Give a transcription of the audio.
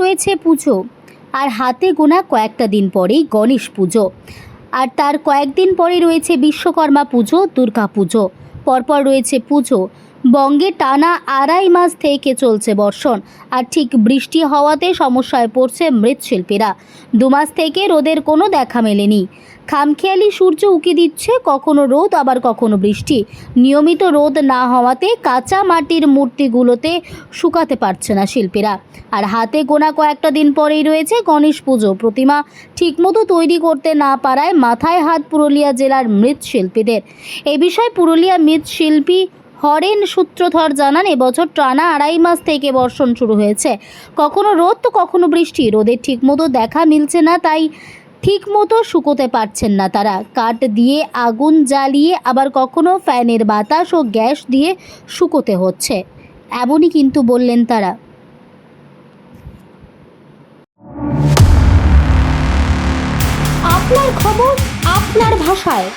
রয়েছে পুজো। আর হাতে গোনা কয়েকটা দিন পরেই গণেশ পুজো। আর তার কয়েকদিন পরে রয়েছে বিশ্বকর্মা পুজো, দুর্গা পুজো। পরপর রয়েছে পুজো। বঙ্গে টানা আড়াই মাস থেকে চলছে বর্ষণ। আর ঠিক বৃষ্টি হওয়াতে সমস্যায় পড়ছে মৃৎশিল্পীরা। দুমাস থেকে রোদের কোনো দেখা মেলেনি। খামখেয়ালি সূর্য উকি দিচ্ছে, কখনো রোদ, আবার কখনো বৃষ্টি। নিয়মিত রোদ না হওয়াতে কাঁচা মাটির মূর্তিগুলোতে শুকাতে পারছে না শিল্পীরা। আর হাতে গোনা কয়েকটা দিন পরেই রয়েছে গণেশ পুজো প্রতিমা। ঠিকমতো তৈরি করতে না পারায় মাথায় হাত পুরুলিয়া জেলার মৃৎশিল্পীদের। এ বিষয়ে পুরুলিয়া মৃৎশিল্পী হরেন সূত্রধর জানান, এবছর টানা আড়াই মাস থেকে বর্ষণ শুরু হয়েছে। কখনো রোদ, তো কখনো বৃষ্টি। রোদের ঠিকমতো দেখা মিলছে না, তাই ঠিকমতো শুকোতে পারছেন না তারা। কাঠ দিয়ে আগুন জ্বালিয়ে আবার কখনো ফ্যানের বাতাস ও গ্যাস দিয়ে শুকোতে হচ্ছে। এমনই কিন্তু বললেন তারা। আপনার খবর আপনার ভাষায়।